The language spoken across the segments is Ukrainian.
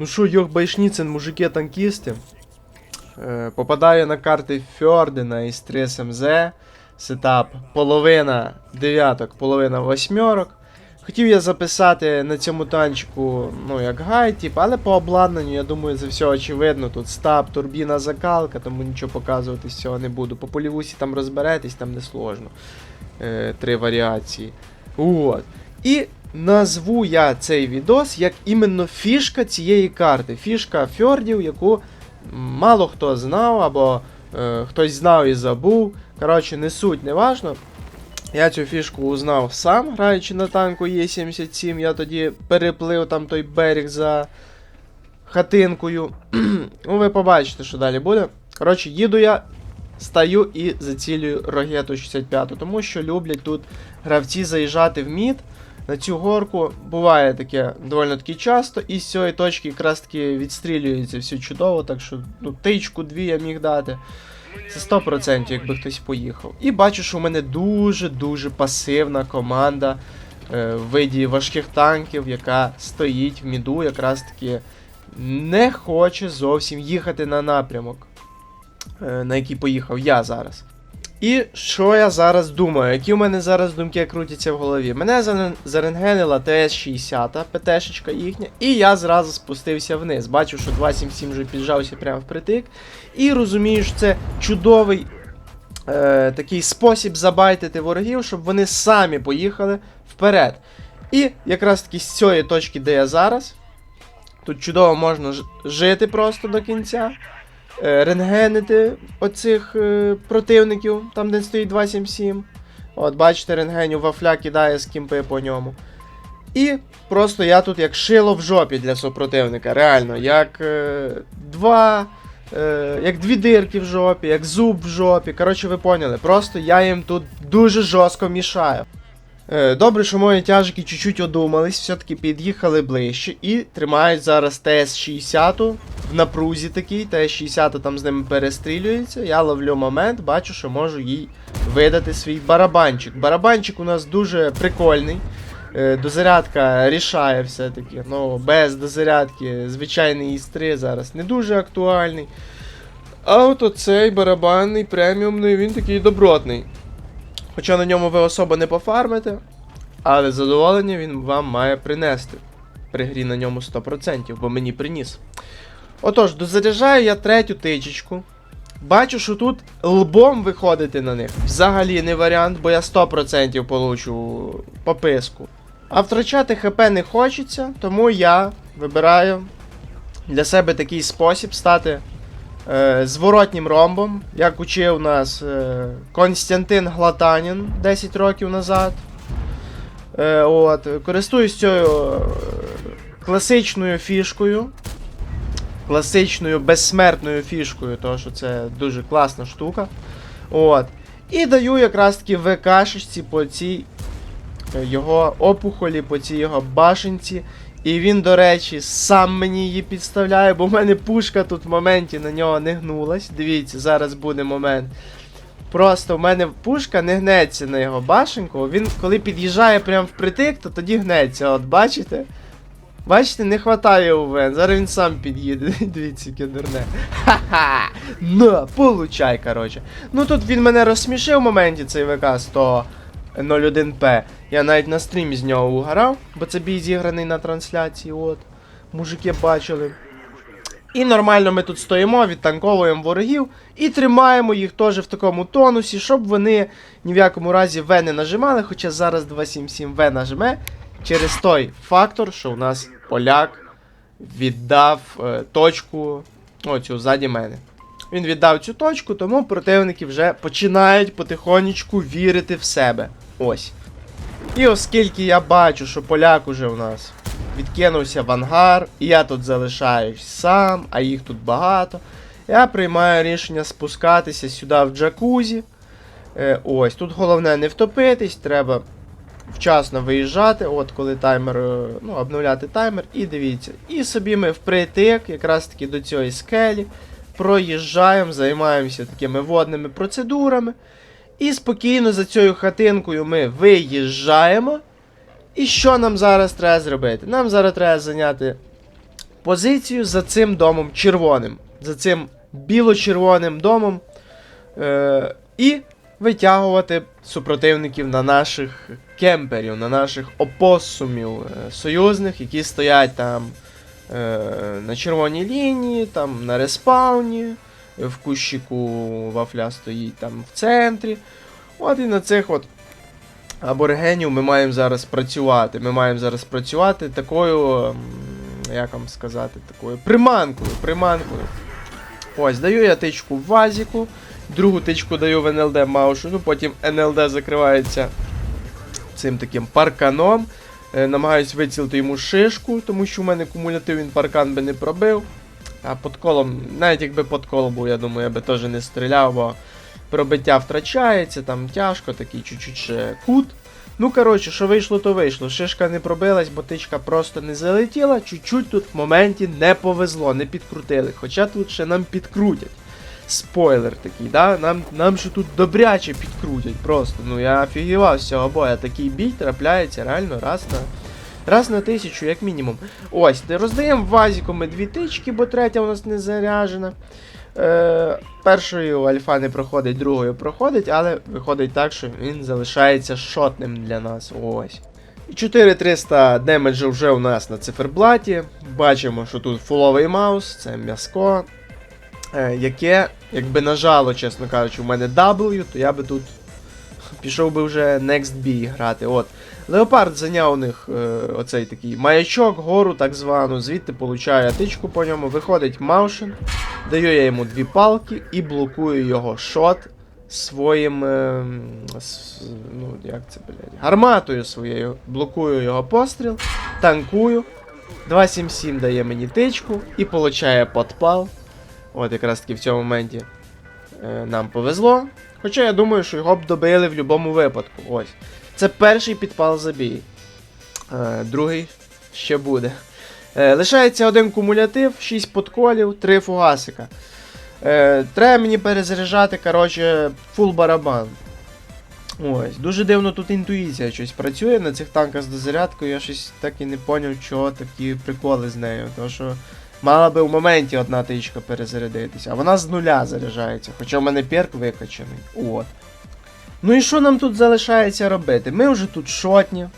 Ну що, Йох Байшніцин, мужики танкісти. Е, попадаю на карти Фьордена із 3 СМЗ. Сетап половина дев'яток, половина восьмерок. Хотів я записати на цьому танчику, ну, як гайд, тип, але по обладнанню, я думаю, це все очевидно. Тут стаб, турбіна, закалка, тому нічого показувати з цього не буду. По полівусі там розберетесь, там не сложно. Е, три варіації. От. І назву я цей відос як іменно фішка цієї карти. Фішка Фьордів, яку мало хто знав, або е, хтось знав і забув. Коротше, не суть, не важно. Я цю фішку узнав сам, граючи на танку Е77. Я тоді переплив там той берег за хатинкою. ну, ви побачите, що далі буде. Коротше, їду я, стаю і зацілюю рогету 65, тому що люблять тут гравці заїжджати в мід. На цю горку буває таке доволі таки часто, і з цієї точки якраз таки відстрілюється все чудово, так що ну, тичку дві я міг дати. Це 100%, якби хтось поїхав. І бачу, що у мене дуже-дуже пасивна команда е, в виді важких танків, яка стоїть в міду, якраз таки не хоче зовсім їхати на напрямок, е, на який поїхав я зараз. І що я зараз думаю? Які у мене зараз думки крутяться в голові? Мене зарен- зарентгенила ТС-60, ПТшечка їхня, і я зразу спустився вниз. Бачу, що 277 вже піджався прямо впритик. І розумію, що це чудовий е, такий спосіб забайтити ворогів, щоб вони самі поїхали вперед. І якраз таки з цієї точки, де я зараз, тут чудово можна жити просто до кінця рентгенити оцих е, противників, там де стоїть 277. От, бачите, рентгеню вафля кидає з кімпи по ньому. І просто я тут як шило в жопі для супротивника. Реально, як е, два. Е, як дві дирки в жопі, як зуб в жопі. Коротше, ви поняли. Просто я їм тут дуже жорстко мішаю. Е, Добре, що мої тяжики чуть-чуть одумались, все-таки під'їхали ближче і тримають зараз ТС-60 в напрузі такий, ТС-60 там з ними перестрілюється. Я ловлю момент, бачу, що можу їй видати свій барабанчик. Барабанчик у нас дуже прикольний. Е, Дозарядка рішає все-таки. Ну, без дозарядки звичайний ІС-3 зараз не дуже актуальний. А от оцей барабанний преміумний, він такий добротний. Хоча на ньому ви особо не пофармите, але задоволення він вам має принести. При грі на ньому 100%, бо мені приніс. Отож, дозаряджаю я третю тичечку. Бачу, що тут лбом виходити на них. Взагалі не варіант, бо я 100% получу пописку. А втрачати ХП не хочеться, тому я вибираю для себе такий спосіб стати зворотнім ромбом, як учив нас е, Константин Глатанін 10 років назад. Е, от, користуюсь цією е, класичною фішкою. Класичною безсмертною фішкою, тому що це дуже класна штука. От. І даю якраз таки ВКшечці по цій е, його опухолі, по цій його башенці. І він, до речі, сам мені її підставляє, бо в мене пушка тут в моменті на нього не гнулась. Дивіться, зараз буде момент. Просто в мене пушка не гнеться на його башенку. Він коли під'їжджає прямо впритик, то тоді гнеться. От бачите? Бачите, не хватає УВН. Зараз він сам під'їде. Дивіться, яке. Ха-ха! На, получай, коротше. Ну тут він мене розсмішив в моменті цей ВК 101П. Я навіть на стрімі з нього угорав, бо це бій зіграний на трансляції, от. Мужики бачили. І нормально ми тут стоїмо, відтанковуємо ворогів і тримаємо їх теж в такому тонусі, щоб вони ні в якому разі В не нажимали, хоча зараз 277 В нажме через той фактор, що у нас поляк віддав е, точку оцю ззаді мене. Він віддав цю точку, тому противники вже починають потихонечку вірити в себе. Ось. І оскільки я бачу, що поляк уже у нас відкинувся в ангар, і я тут залишаюсь сам, а їх тут багато. Я приймаю рішення спускатися сюди в джакузі. Е, ось, тут головне не втопитись, треба вчасно виїжджати, от коли таймер, е, ну, обновляти таймер, і дивіться. І собі ми впритик, якраз таки до цієї скелі, проїжджаємо, займаємося такими водними процедурами. І спокійно за цією хатинкою ми виїжджаємо. І що нам зараз треба зробити? Нам зараз треба зайняти позицію за цим домом червоним, за цим біло-червоним домом. Е, і витягувати супротивників на наших кемперів, на наших опосумів е, союзних, які стоять там е, на червоній лінії, там на респауні, в кущику вафля стоїть там в центрі. От і на цих от аборигенів ми маємо зараз працювати. Ми маємо зараз працювати такою, як вам сказати, такою приманкою. приманкою. Ось, даю я тичку в вазіку, другу тичку даю в НЛД Маушу, ну потім НЛД закривається цим таким парканом. Е, намагаюсь вицілити йому шишку, тому що в мене кумулятив він паркан би не пробив. А під колом, навіть якби під колом був, я думаю, я би теж не стріляв, бо пробиття втрачається, там тяжко, такий чуть-чуть кут. Ну, коротше, що вийшло, то вийшло. Шишка не пробилась, бо тичка просто не залетіла. Чуть-чуть тут в моменті не повезло, не підкрутили. Хоча тут ще нам підкрутять. Спойлер такий, да? Нам, нам ще тут добряче підкрутять. Просто. Ну я офігівав з цього боя. Такий бій трапляється реально раз на. Раз на тисячу, як мінімум. Ось, роздаємо вазіку ми дві тички, бо третя у нас не заряжена. Е, першою альфа не проходить, другою проходить, але виходить так, що він залишається шотним для нас. Ось. 4300 демеджу вже у нас на циферблаті. Бачимо, що тут фуловий маус, це м'яско. Е, яке, якби нажало, чесно кажучи, у мене W, то я би тут пішов би вже Next B грати. От. Леопард зайняв у них е, оцей такий маячок, гору так звану, звідти получає тичку по ньому, виходить Маушен, даю я йому дві палки і блокую його шот своїм. Е, с, ну, як це, блядь, гарматою своєю. Блокую його постріл, танкую. 277 дає мені тичку і получає подпал. От якраз таки в цьому моменті нам повезло. Хоча я думаю, що його б добили в будь-якому випадку. Ось. Це перший підпал забій. Е, другий ще буде. Е, лишається один кумулятив, 6 подколів, 3 фугасика. Е, треба мені перезаряджати, коротше, фул барабан. Ось, дуже дивно тут інтуїція щось працює на цих танках з дозарядкою. Я щось так і не поняв, чого такі приколи з нею. Тому що мала би в моменті одна тичка перезарядитися, а вона з нуля заряджається. Хоча в мене перк викачаний. От. Ну і що нам тут залишається робити? Ми вже тут шотні.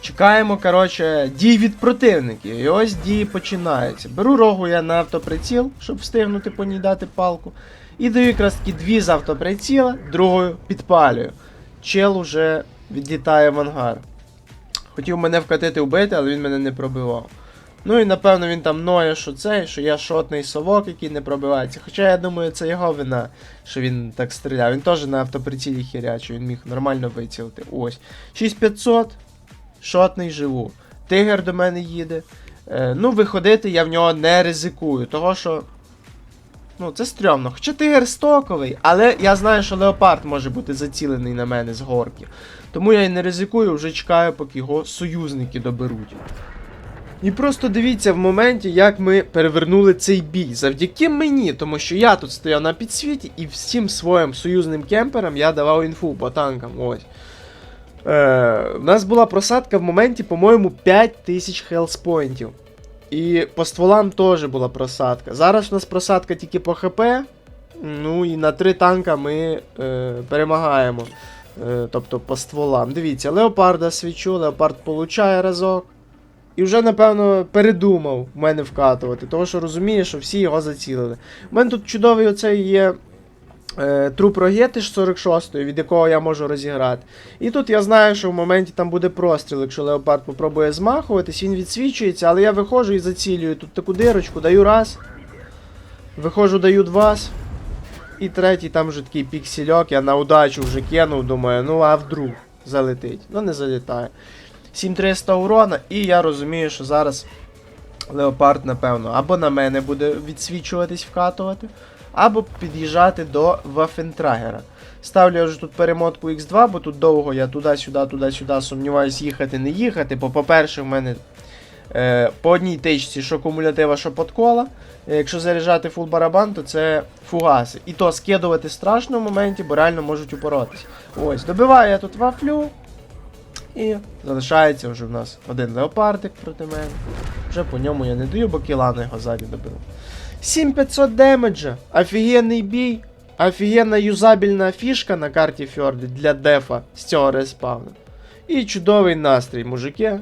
Чекаємо, коротше, дій від противників. І ось дії починаються. Беру рогу я на автоприціл, щоб встигнути по ній дати палку. І даю якраз таки дві з автоприціла, другою підпалюю. Чел уже відлітає в ангар. Хотів мене вкатити вбити, але він мене не пробивав. Ну і напевно він там ноє, що це, що я шотний совок, який не пробивається. Хоча я думаю, це його вина, що він так стріляв. Він теж на автоприцілі хірячий, він міг нормально вицілити. Ось. 6500, шотний живу. Тигр до мене їде. Е, ну, виходити я в нього не ризикую, того що. Ну, це стрьомно. Хоча тигр стоковий, але я знаю, що леопард може бути зацілений на мене з горки. Тому я і не ризикую, вже чекаю, поки його союзники доберуть. І просто дивіться в моменті, як ми перевернули цей бій. Завдяки мені, тому що я тут стояв на підсвіті і всім своїм союзним кемперам я давав інфу по танкам. Ось. Е, у нас була просадка в моменті, по-моєму, 5000 хелспойнтів. І по стволам теж була просадка. Зараз у нас просадка тільки по ХП. Ну і на три танка ми е, перемагаємо. Е, тобто по стволам. Дивіться, леопарда свічу, леопард получає разок. І вже, напевно, передумав в мене вкатувати, тому що розуміє, що всі його зацілили. У мене тут чудовий оцей є е, труп рогетиш 46-ї, від якого я можу розіграти. І тут я знаю, що в моменті там буде простріл, якщо леопард попробує змахуватись, він відсвічується, але я виходжу і зацілюю тут таку дирочку, даю раз. Виходжу, даю два. І третій, там вже такий піксельок, я на удачу вже кинув, думаю, ну а вдруг залетить. Ну не залітає. 7300 урона, і я розумію, що зараз Леопард, напевно, або на мене буде відсвічуватись, вкатувати, або під'їжджати до Вафентрагера. Ставлю я вже тут перемотку X2, бо тут довго я туди-сюди, туди-сюди сумніваюсь їхати, не їхати. Бо, по-перше, в мене е, по одній тичці, що кумулятива, що подкола. Е, Якщо заряджати фул барабан, то це фугаси. І то скидувати страшно в моменті, бо реально можуть упоротись. Ось, добиваю я тут вафлю. І залишається вже в нас один леопардик проти мене. Вже по ньому я не даю, бо кілана його ззаді добив. 7500 демеджа. Офігенний бій. Офігенна юзабельна фішка на карті Фьорди для дефа з цього респавну. І чудовий настрій, мужики.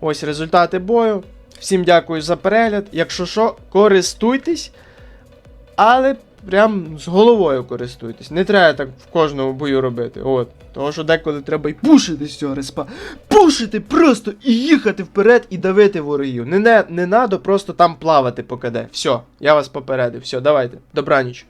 Ось результати бою. Всім дякую за перегляд. Якщо що, користуйтесь, але прям з головою користуйтесь. Не треба так в кожному бою робити. От. Тому що деколи треба й пушити з цього респа. Пушити просто і їхати вперед і давити ворогів. Не, не, не надо просто там плавати по КД. Все, я вас попередив. Все, давайте. Добраніч.